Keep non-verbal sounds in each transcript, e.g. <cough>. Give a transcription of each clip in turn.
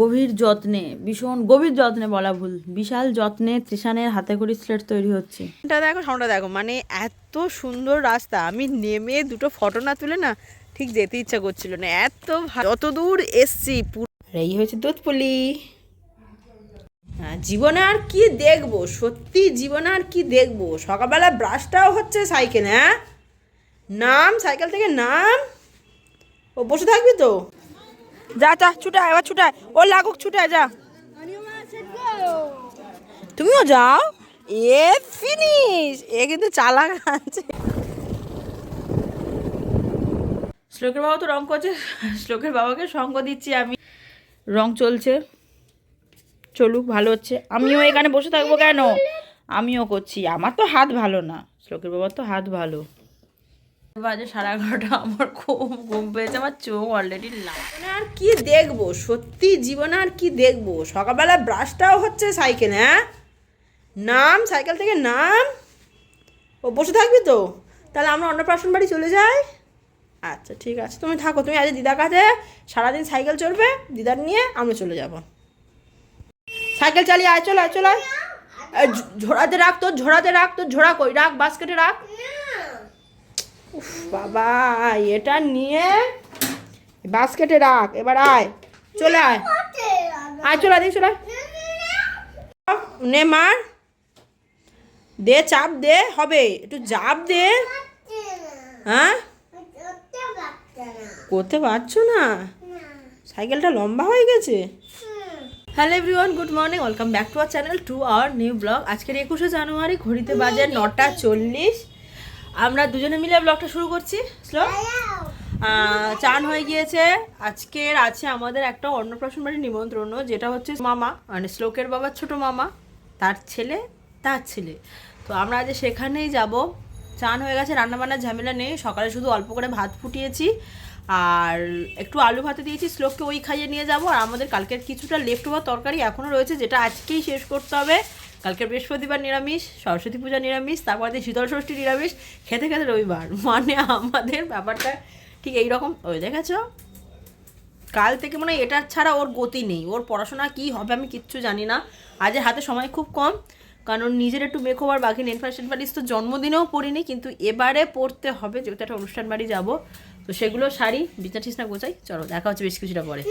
গভীর যত্নে, ভীষণ গভীর যত্নে বলা ভুল, বিশাল যত্নে তৃষানের হাতে করি স্লেট তৈরি হচ্ছে। এটা দেখো সামনেটা দেখো মানে এত সুন্দর রাস্তা, আমি নেমে দুটো ফটো না তুলে না ঠিক যেতে ইচ্ছা করছিল না, এত যত দূর এসছি এই হয়েছে দুধপুলি হ্যাঁ জীবনে আর কি দেখব, সত্যি জীবনে আর কি দেখব, সকালবেলা ব্রাশটাও হচ্ছে সাইকেল হ্যাঁ? নাম, সাইকেল থেকে নাম? ও বসে থাকবি তো? যা যা, ছুটায়, এবার ছুটায়। ও লাগুক, ছুটায়, যা। তুমিও যাও। এ ফিনিশ এ কিন্তু চালাক আছে। শ্লোকের বাবা তো রং করছে। শ্লোকের বাবাকে সঙ্গ দিচ্ছি আমি। রং চলছে। চলুক, ভালো হচ্ছে। আমিও এখানে বসে থাকব কেন? আমিও করছি। আমার তো হাত ভালো না। শ্লোকের বাবার তো হাত ভালো। বাজে সাড়ে এগারোটা, আমার খুব ঘুম পেয়েছে, আমার চোখ অলরেডি জীবনে আর কি দেখব? সত্যি জীবনে আর কি দেখব? সকালবেলা ব্রাশটাও হচ্ছে সাইকেল হ্যাঁ? নাম, সাইকেল থেকে নাম। ও, বসে থাকবি তো? তাহলে আমরা অন্নপ্রাশন বাড়ি চলে যাই। আচ্ছা ঠিক আছে। তুমি থাকো, তুমি আজ দিদার কাছে সারাদিন সাইকেল চলবে দিদার নিয়ে আমরা চলে যাব। সাইকেল চালিয়ে আয়, চলে আয় চলে, আয়। ঝোড়াতে রাখ তোর, ঝোড়াতে রাখ তোর, ঝোড়া কই? রাখ বাস্কেটে রাখ। উফ, বাবা এটা নিয়ে বাস্কেটে রাখ এবার আয়। চলে আয়। আয় চলে আয় চলে নে মার। দে চাপ দে হবে। একটু চাপ দে। হ্যাঁ? করতে পারছ না? সাইকেলটা লম্বা হয়ে গেছে? Hello everyone good morning. Welcome back to our channel to our new blog. আজকের একুশে জানুয়ারি ঘড়িতে বাজে নটা চল্লিশ। আমরা দুজনে মিলে ব্লগটা শুরু করছি শ্লোক চান হয়ে গিয়েছে। আজকের আছে আমাদের একটা অন্নপ্রাশন বাড়ির নিমন্ত্রণ, যেটা হচ্ছে মামা মানে শ্লোকের বাবার ছোট মামা, তার ছেলে তার ছেলে। তো আমরা আজ সেখানেই যাব। চান হয়ে গেছে, রান্নাবান্নার ঝামেলা নেই, সকালে শুধু অল্প করে ভাত ফুটিয়েছি, আর একটু আলু ভাতে দিয়েছি, শ্লোককে ওই খাইয়ে নিয়ে যাব। আর আমাদের কালকের কিছুটা লেফট ওভার তরকারি এখনও রয়েছে, যেটা আজকেই শেষ করতে হবে। কালকে বৃহস্পতিবার নিরামিষ, সরস্বতী পূজা নিরামিষ, তারপর দিয়ে শীতল ষষ্ঠী নিরামিষ, খেতে খেতে রবিবার। মানে আমাদের ব্যাপারটা ঠিক এইরকম। ওই দেখেছ? কাল থেকে মনে হয় এটার ছাড়া ওর গতি নেই। ওর পড়াশোনা কি হবে আমি কিচ্ছু জানি না। আজের হাতে সময় খুব কম। কারণ নিজের একটু মেকওভার বাকি নেন ফ্যাশন বাড়িস তো জন্মদিনেও পড়িনি, কিন্তু এবারে পড়তে হবে। যেহেতু একটা অনুষ্ঠান বাড়ি যাব, তো সেগুলো শাড়ি বিছনা টিছনা গোছাই। চলো, দেখা হচ্ছে বেশ কিছুটা পরে।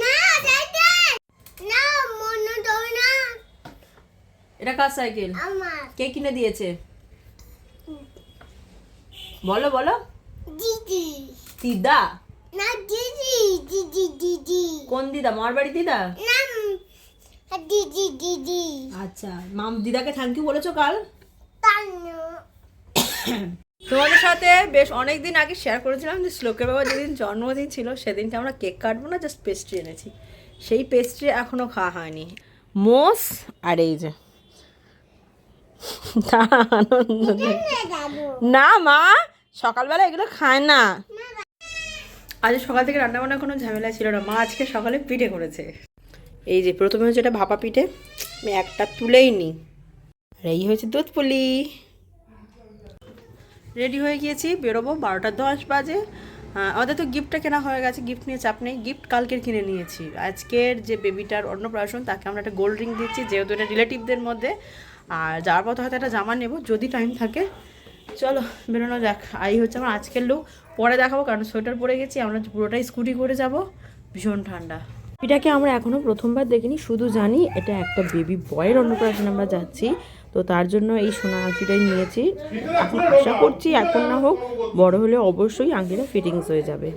এটা কার সাইকেল? কে কিনে দিয়েছে? বলো বলো। দিদি। দিদা? না দিদি দিদি দিদি। কোন দিদা? মার বাড়ি দিদা? নাম দিদি দিদি। আচ্ছা মাম দিদাকে থ্যাংক ইউ বলেছ কাল? তোমাদের সাথে বেশ অনেক দিন আগে শেয়ার করেছিলাম যে শ্লোকের বাবা যেদিন জন্মদিন ছিল সেদিনকে আমরা কেক কাটবো না জাস্ট পেস্ট্রি এনেছি। সেই পেস্ট্রি এখনও খাওয়া হয়নি। মোস আর এই যে না মা, সকালবেলা এগুলো খায় না। আজ সকাল থেকে রান্না বান্না কোনো ঝামেলা ছিল না। মা আজকে সকালে পিঠে করেছে। এই যে, প্রথমে হচ্ছে এটা ভাপা পিঠে। আমি একটা তুলেই নি। আর এই হয়েছে দুধ রেডি হয়ে গিয়েছি, বেরোবো, বারোটা দশ বাজে। আমাদের তো গিফটটা কেনা হয়ে গেছে গিফট নিয়ে চাপ নেই। গিফট কালকের কিনে নিয়েছি। আজকের যে বেবিটার অন্নপ্রাশন, তাকে আমরা একটা গোল্ড রিং দিচ্ছি, যেহেতু এটা রিলেটিভদের মধ্যে। আর যাওয়ার পথে হয়তো একটা জামা নেব, যদি টাইম থাকে। চলো, বেরোনো যাক। আই হচ্ছে আমার আজকের লুক পরে দেখাবো, কারণ সোয়েটার পরে গেছি, আমরা পুরোটাই স্কুটি করে যাব। ভীষণ ঠান্ডা। এটাকে আমরা এখনও প্রথমবার দেখিনি? শুধু জানি এটা একটা বেবি বয়ের অন্নপ্রাশন আমরা যাচ্ছি। তো তার জন্য এই সোনা আংটিটাই নিয়েছি। এখন আশা করছি, এখন না হোক, বড় হলে অবশ্যই আংটিটা ফিটিংস হয়ে যাবে।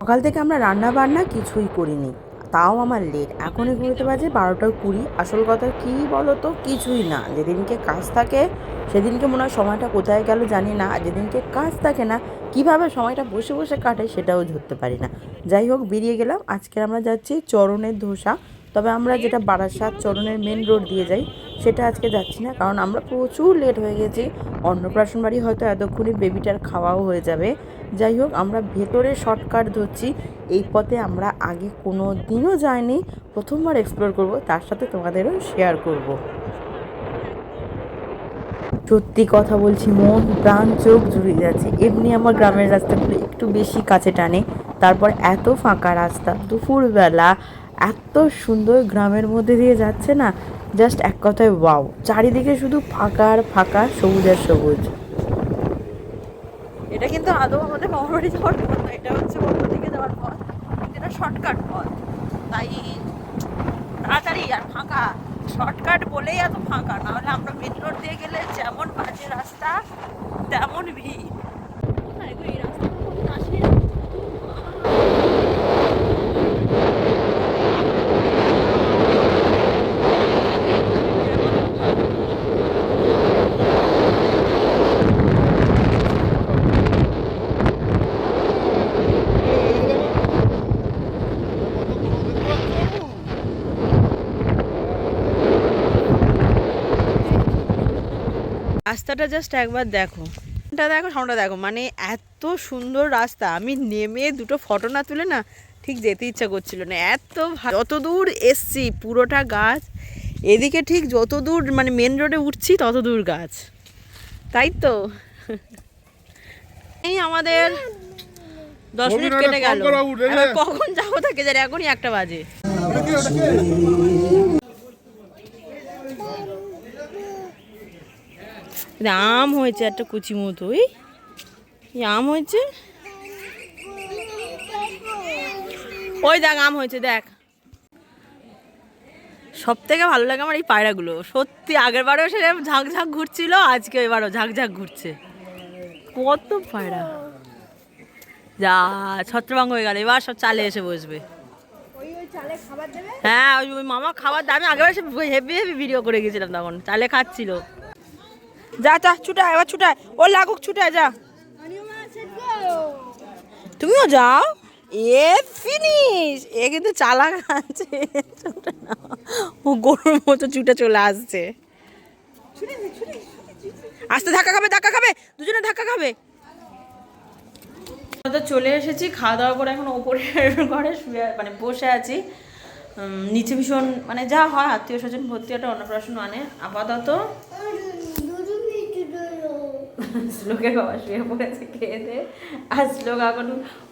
সকাল থেকে আমরা রান্না বান্না কিছুই করিনি। তাও আমার লেট এখনই ঘুরতে বাজে বারোটা কুড়ি। আসল কথা কী বলো তো কিছুই না। যেদিনকে কাজ থাকে, সেদিনকে মনে হয় সময়টা কোথায় গেল জানি না। আর যেদিনকে কাজ থাকে না, কীভাবে সময়টা বসে বসে কাটে সেটাও ধরতে পারি না। যাই হোক, বেরিয়ে গেলাম। আজকে আমরা যাচ্ছি চরণের ধোসা। তবে আমরা যেটা বারাসাত চরণের মেন রোড দিয়ে যাই, সেটা আজকে যাচ্ছি না, কারণ আমরা প্রচুর লেট হয়ে গেছি। অন্নপ্রাশন বাড়ি হয়তো এতক্ষণে বেবিটার খাওয়াও হয়ে যাবে। যাই হোক, আমরা ভেতরে শর্টকাট ধরছি। এই পথে আমরা আগে কোনো দিনও যাইনি, প্রথমবার এক্সপ্লোর করব, তার সাথে তোমাদেরও শেয়ার করব। সত্যি কথা বলছি, মন প্রাণ চোখ জুড়ে যাচ্ছে। এমনি আমার গ্রামের রাস্তাগুলো একটু বেশি কাছে টানে। তারপর এত ফাঁকা রাস্তা, দুপুরবেলা এত সুন্দর গ্রামের মধ্যে দিয়ে যাচ্ছে না? জাস্ট এক কথায় ওয়াও চারিদিকে শুধু ফাঁকা আর ফাঁকা, সবুজ আর সবুজ। এটা কিন্তু আদৌ আমাদের মামার বাড়ি যাওয়ার পথ না, এটা হচ্ছে অন্য যাওয়ার পথ। কিন্তু এটা শর্টকাট পথ। তাই তাড়াতাড়ি আর ফাঁকা। শর্টকাট বলেই এত ফাঁকা, নাহলে আমরা মেন রোড দিয়ে গেলে যেমন বাজে রাস্তা, তেমন ভিড় না, এগুলো এই রাস্তা কোনোদিন আসেনি না। রাস্তাটা জাস্ট একবার দেখো। এটা দেখো সামনেটা দেখো। মানে এত সুন্দর রাস্তা। আমি নেমে দুটো ফটো না তুলে না ঠিক যেতে ইচ্ছা করছিল না। এত যত দূর এসছি পুরোটা গাছ। এদিকে ঠিক যত দূর মানে মেন রোডে উঠছি তত দূর গাছ। তাই তো? <laughs> এই আমাদের দশ মিনিট কেটে গেল। কখন যাব তাকে জানি? এখনই একটা বাজে। আম হয়েছে একটা কুচি মতো, ওই? আম হয়েছে? ওই দেখ আম হয়েছে, দেখ। সব থেকে ভালো লাগে আমার এই পায়রাগুলো। সত্যি আগের বারেও সে ঝাঁক ঝাঁক ঘুরছিল আজকে এবারও ঝাঁক ঝাঁক ঘুরছে। কত পায়রা। যা, ছত্রভঙ্গ হয়ে গেল, এবার সব চালে এসে বসবে। হ্যাঁ ওই মামা খাবার দামে আগেবার এসে হেভি হেভি ভিডিও করে গেছিলাম তখন, চালে খাচ্ছিল। যা যা ছুটায় এবার ছুটায় ও লাগুক ছুটায় যা। তুমিও যাও। এ ফিনিশ এ কিন্তু চালাক আছে। ও গরুর মতো ছুটে চলে আসছে। আস্তে ধাক্কা খাবে ধাক্কা খাবে। দুজনে ধাক্কা খাবে। তো চলে এসেছি, খাওয়া দাওয়া করে এখন ওপরের ঘরে শুয়ে মানে বসে আছি। নিচে ভীষণ মানে যা হয়, আত্মীয় স্বজন ভর্তি, একটা অন্নপ্রাশন মানে আপাতত শ্লোকের বাবা শুয়ে পড়েছে, খেয়ে আর শ্লোক এখন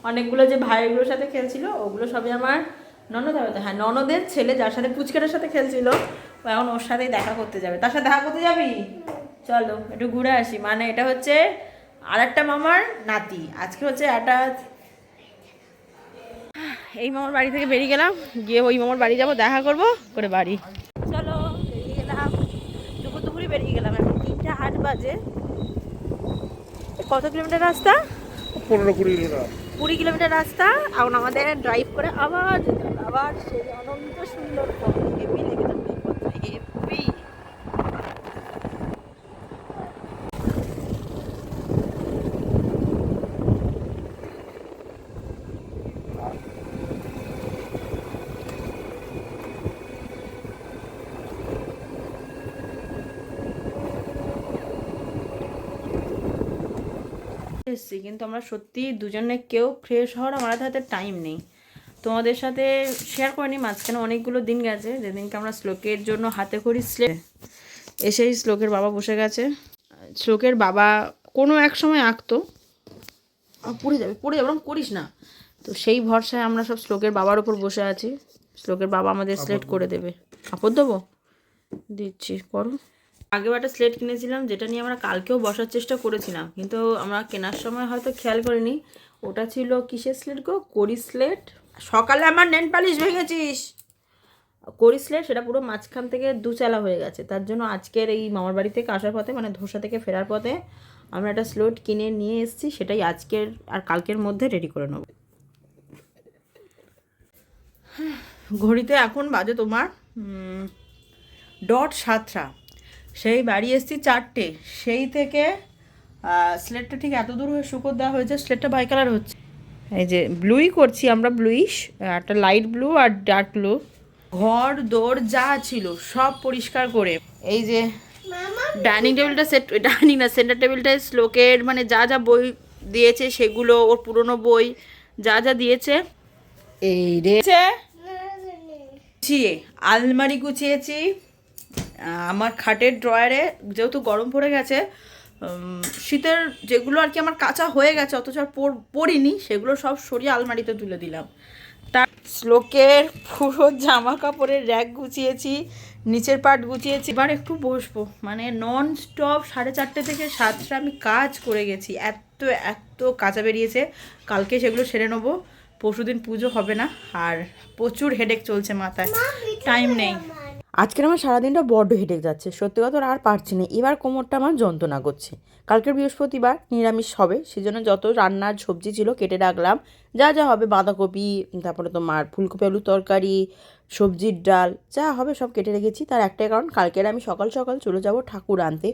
অনেকগুলো যে ভাইগুলোর সাথে খেলছিল, ওগুলো সবই আমার ননদ হবে হ্যাঁ ননদের ছেলে যার সাথে পুচকেটার সাথে খেলছিল এখন ওর সাথেই দেখা করতে যাবে। তার সাথে দেখা করতে যাবি? চলো, একটু ঘুরে আসি। মানে এটা হচ্ছে আর একটা মামার নাতি। আজকে হচ্ছে একটা এই মামার বাড়ি থেকে বেরিয়ে গেলাম। গিয়ে ওই মামার বাড়ি যাব, দেখা করব, করে বাড়ি। চলো, বেরিয়ে গেলাম। দুপুর দুপুরে বেরিয়ে গেলাম। এখন তিনটা আট বাজে। কত কিলোমিটার রাস্তা? পনেরো কুড়ি কিলোমিটার। কুড়ি কিলোমিটার রাস্তা। এখন আমাদের ড্রাইভ করে আবার যেতে হবে। আবার সেই অনন্ত সুন্দর হেভি লেগে যাবে হেভি এসেছি কিন্তু আমরা সত্যি দুজনে কেউ ফ্রেশ হওয়ার আমাদের হাতে টাইম নেই। তোমাদের সাথে শেয়ার করে নিই মাঝখানে অনেকগুলো দিন গেছে যেদিনকে আমরা শ্লোকের জন্য হাতে করি স্লে এসেই শ্লোকের বাবা বসে গেছে। শ্লোকের বাবা কোনো এক সময় আঁকতো। পড়ে যাবে পড়ে যাবে ওরকম করিস না। তো সেই ভরসায় আমরা সব শ্লোকের বাবার ওপর বসে আছি। শ্লোকের বাবা আমাদের সিলেক্ট করে দেবে। আপদ দেবো? দিচ্ছি করো। আগেও একটা স্লেট কিনেছিলাম, যেটা নিয়ে আমরা কালকেও বসার চেষ্টা করেছিলাম, কিন্তু আমরা কেনার সময় হয়তো খেয়াল করিনি। ওটা ছিল কিসের স্লেট গো? করি স্লেট সকালে আমার নেন পালিশ ভেঙেছিস! করি স্লেট সেটা পুরো মাঝখান থেকে দুচালা হয়ে গেছে। তার জন্য আজকের এই মামার বাড়ি থেকে আসার পথে মানে ধোসা থেকে ফেরার পথে, আমরা একটা স্লোট কিনে নিয়ে এসেছি, সেটাই আজকের আর কালকের মধ্যে রেডি করে নেব। ঘড়িতে এখন বাজে তোমার ডট সাতটা। সেই বাড়ি এসছি চারটে। সেই থেকে স্লেটটা ঠিক এত দূর হয়ে শুকর দেওয়া হয়েছে স্লেটটা বাই কালার হচ্ছে। এই যে ব্লুই করছি আমরা ব্লুইশ একটা লাইট ব্লু আর ডার্ক ব্লু ঘর দৌড় যা ছিল সব পরিষ্কার করে। এই যে ডাইনিং টেবিলটা সেট ডাইনিং না সেন্টার টেবিলটায় শ্লোকের মানে যা যা বই দিয়েছে সেগুলো, ওর পুরনো বই যা যা দিয়েছে। এই রে আলমারি গুছিয়েছি আমার খাটের ড্রয়ারে যেহেতু গরম পড়ে গেছে শীতের যেগুলো আর কি আমার কাঁচা হয়ে গেছে অথচ আর পরিনি সেগুলো সব সরিয়ে আলমারিতে তুলে দিলাম। তার শ্লোকের পুরো জামা কাপড়ের র্যাক গুছিয়েছি নিচের পাট গুছিয়েছি। এবার একটু বসবো মানে নন স্টপ সাড়ে চারটে থেকে সাতটা আমি কাজ করে গেছি। এত এত কাঁচা বেরিয়েছে কালকে সেগুলো সেরে নেব পরশুদিন পুজো হবে না আর প্রচুর হেডেক চলছে মাথায়। টাইম নেই। আজকের আমার সারাদিনটা বড্ড হেঁটে যাচ্ছে। সত্যি কথা আর পারছি না। এবার কোমরটা আমার যন্ত্রণা করছে। কালকের বৃহস্পতিবার নিরামিষ হবে সেই জন্য যত রান্নার সবজি ছিল কেটে রাখলাম। যা যা হবে, বাঁধাকপি, তারপরে তোমার ফুলকপি আলু তরকারি সবজির ডাল যা হবে সব কেটে রেখেছি। তার একটাই কারণ কালকের আমি সকাল সকাল চলে যাব ঠাকুর আনতে।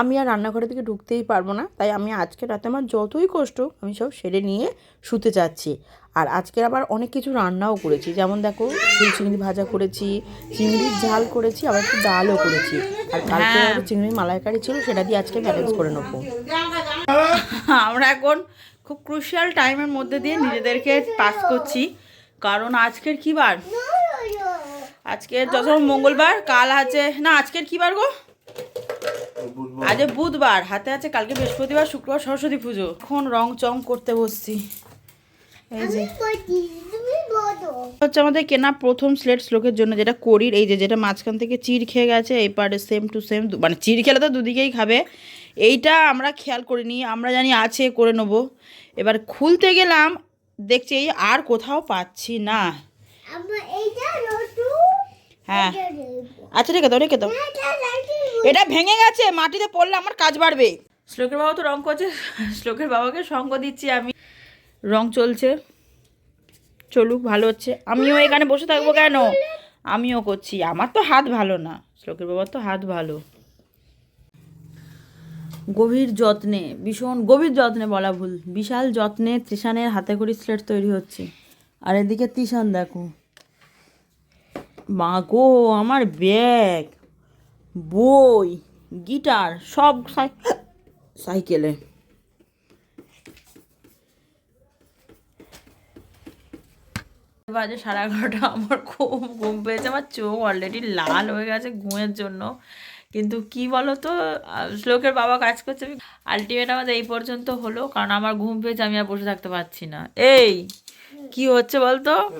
আমি আর রান্নাঘরের দিকে ঢুকতেই পারব না তাই আমি আজকে রাতে আমার যতই কষ্ট আমি সব সেরে নিয়ে শুতে চাচ্ছি আর আজকের আবার অনেক কিছু রান্নাও করেছি যেমন দেখো ফুল চিংড়ি ভাজা করেছি চিংড়ির ঝাল করেছি আবার একটু ডালও করেছি। আর কালকে আবার চিংড়ির মালাইকারি ছিল সেটা দিয়ে আজকে ম্যানেজ করে নেব। আমরা এখন খুব ক্রুশিয়াল টাইমের মধ্যে দিয়ে নিজেদেরকে পাস করছি। কারণ আজকের কি বার? আজকের যত মঙ্গলবার কাল আছে না আজকের কি বার গো? আজ বুধবার হাতে আছে কালকে বৃহস্পতিবার শুক্রবার সরস্বতী পুজো। এখন রং চং করতে বসছি। এই যে। হচ্ছে আমাদের কেনা প্রথম স্লেট শ্লোকের জন্য যেটা করির এই যে যেটা মাঝখান থেকে চিড় খেয়ে গেছে এই পার্টে সেম টু সেম মানে চিড় খেলে তো দুদিকেই খাবে। এইটা আমরা খেয়াল করিনি আমরা জানি আছে করে নেব। এবার খুলতে গেলাম দেখছি এই আর কোথাও পাচ্ছি না। এইটা হ্যাঁ। আচ্ছা রেখে দাও রেখে দাও। এটা ভেঙে গেছে মাটিতে পড়লে আমার কাজ বাড়বে। শ্লোকের বাবা তো রং করছে শ্লোকের বাবাকে সঙ্গ দিচ্ছি আমি। রং চলছে চলুক ভালো হচ্ছে। আমিও এখানে বসে থাকব কেন? আমিও করছি আমার তো হাত ভালো না। শ্লোকের বাবার তো হাত ভালো। গভীর যত্নে ভীষণ গভীর যত্নে বলা ভুল। বিশাল যত্নে তৃষানের হাতে করি স্লেট তৈরি হচ্ছে। আর এদিকে তৃষান দেখো। মা গো আমার ব্যাগ, বই, গিটার, সব সাই- সাইকেলে। বাজে সাড়ে এগারোটা, আমার খুব ঘুম পেয়েছে, আমার চোখ অলরেডি লাল হয়ে গেছে ঘুমের জন্য। কিন্তু কি বলো তো শ্লোকের বাবা কাজ করছে। আলটিমেট আমাদের এই পর্যন্ত হলো, কারণ আমার ঘুম পেয়েছে, আমি আর বসে থাকতে পারছি না। এই, কি হচ্ছে বলতো?